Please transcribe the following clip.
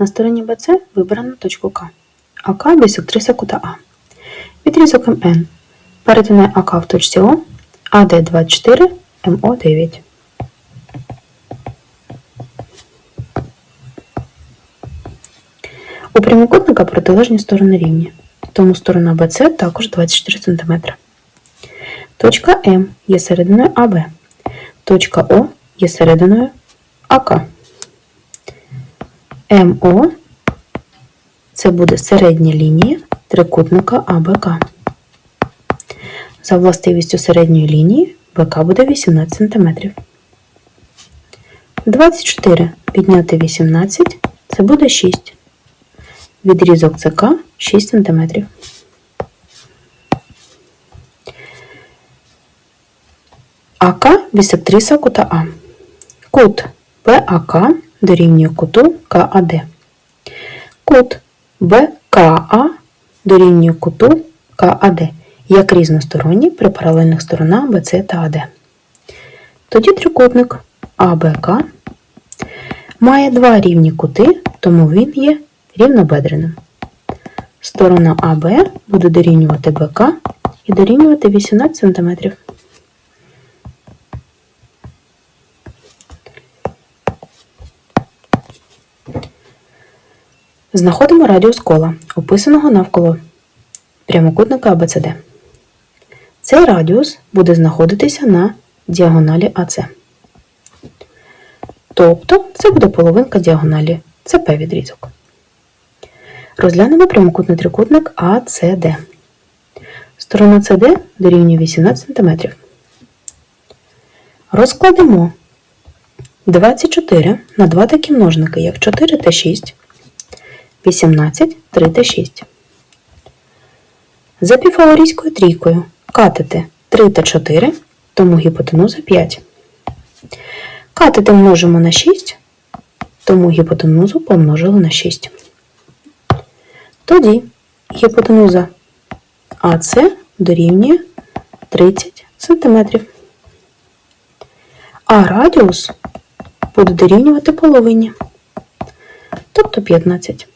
На стороні BC вибрано точку К. АК бісектриса кута А. Відрізок МН перетинає АК в точці О, АД 24, МО 9. У прямокутника протилежні сторони рівні, тому сторона BC також 24 см. Точка М є серединою АБ. Точка О є серединою АК. МО це буде середня лінія трикутника АБК. За властивістю середньої лінії БК буде 18 см. 24 підняти 18 це буде 6. Відрізок ЦК 6 см. АК бісектриса кута А. Кут БАК дорівнює куту КАД. Кут БКА дорівнює куту КАД як різносторонні при паралельних сторонах БЦ та АД. Тоді трикутник АБК має два рівні кути, тому він є рівнобедреним. Сторона АБ буде дорівнювати БК і дорівнювати 18 см. Знаходимо радіус кола, описаного навколо прямокутника АБЦД. Цей радіус буде знаходитися на діагоналі АЦ. Тобто це буде половинка діагоналі ЦП відрізок. Розглянемо прямокутний трикутник АЦД. Сторона ЦД дорівнює 18 см. Розкладемо 24 на два такі множники, як 4 та 6. 18, 3 та 6. За піфагорійською трійкою катети 3 та 4, тому гіпотенуза 5. Катети множимо на 6, тому гіпотенузу помножили на 6. Тоді гіпотенуза АС дорівнює 30 см. А радіус буде дорівнювати половині, тобто 15.